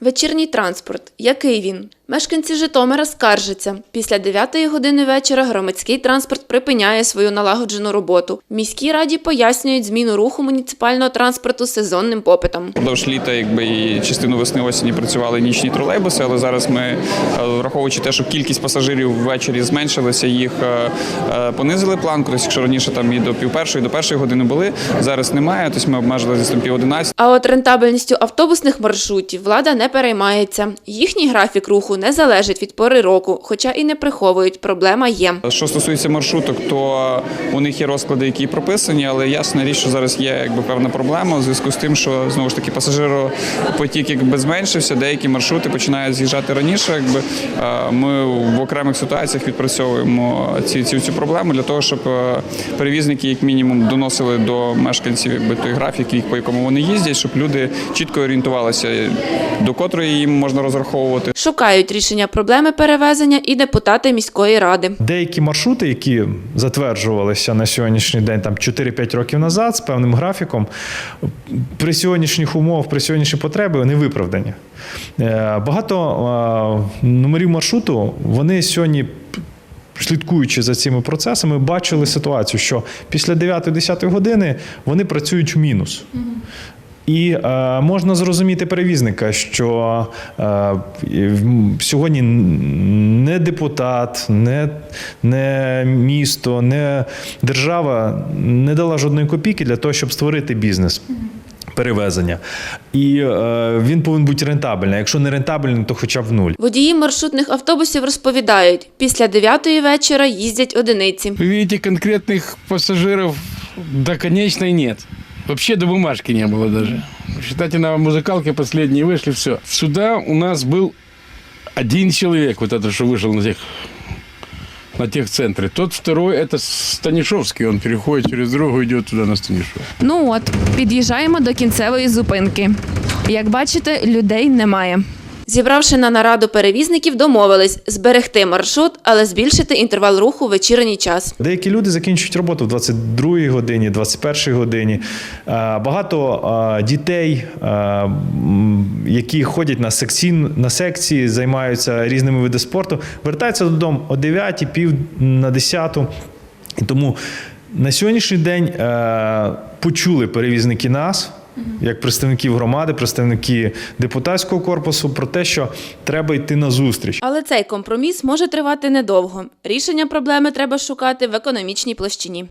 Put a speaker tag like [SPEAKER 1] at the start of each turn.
[SPEAKER 1] Вечірній транспорт. Який він? Мешканці Житомира скаржаться. Після 9 години вечора громадський транспорт припиняє свою налагоджену роботу. В міській раді пояснюють зміну руху муніципального транспорту сезонним попитом.
[SPEAKER 2] Впродовж літа, якби і частину весни осені працювали нічні тролейбуси, але зараз ми, е, враховуючи те, що кількість пасажирів ввечері зменшилася, їх е, е, понизили планку. Тобто, якщо раніше там і до пів першої, до першої години були, зараз немає. Тобто ми обмежили десь там пів одинадцять.
[SPEAKER 1] А от рентабельністю автобусних маршрутів влада не переймається. Їхній графік руху не залежить від пори року, хоча і не приховують, проблема є.
[SPEAKER 2] Що стосується маршруток, то у них є розклади, які прописані, але ясна річ, що зараз є якби певна проблема у зв'язку з тим, що знову ж таки пасажиропотік якби зменшився, деякі маршрути починають з'їжджати раніше. Якби е, ми в окремих ситуаціях відпрацьовуємо ці, цю, цю проблему для того, щоб е, перевізники, як мінімум, доносили до мешканців якби той графік, по якому вони їздять, щоб люди чітко орієнтувалися, до котрої їм можна розраховувати.
[SPEAKER 1] Шукають рішення проблеми перевезення і депутати міської ради.
[SPEAKER 3] Деякі маршрути, які затверджувалися на сьогоднішній день, там 4-5 років назад, з певним графіком, при сьогоднішніх умовах, при сьогоднішній потребі вони виправдані. Е, Багато е, номерів маршруту вони сьогодні. Слідкуючи за цими процесами, бачили ситуацію, що після 9-10 години вони працюють в мінус. І е, можна зрозуміти перевізника, що е, в- сьогодні не депутат, не, не місто, не держава не дала жодної копійки для того, щоб створити бізнес. Перевезення. І е, він повинен бути рентабельний. Якщо не рентабельний, то хоча б в нуль.
[SPEAKER 1] Водії маршрутних автобусів розповідають, після 9 вечора їздять одиниці.
[SPEAKER 4] Вы видите, конкретных пассажиров до конечной нет. Вообще до бумажки не было даже. Считайте, на музыкалке последние вышли, все. Сюда у нас был один человек, вот это, что вышел на тех на техцентре. Тот второй, это Станишевский, он переходит через дорогу, идет туда на Станишев.
[SPEAKER 1] Ну от, під'їжджаємо до кінцевої зупинки. Як бачите, людей немає. Зібравши на нараду перевізників, домовились зберегти маршрут, але збільшити інтервал руху в вечірній час.
[SPEAKER 3] Деякі люди закінчують роботу в 22-й годині, 21-й годині. Е, Багато е, дітей, е, які ходять на секційн, на секції, займаються різними видами спорту, вертаються додому о 9 пів на 10. І тому на сьогоднішній день почули перевізники нас. Як представників громади, представники депутатського корпусу, про те, що треба йти на зустріч.
[SPEAKER 1] Але цей компроміс може тривати недовго. Рішення проблеми треба шукати в економічній площині.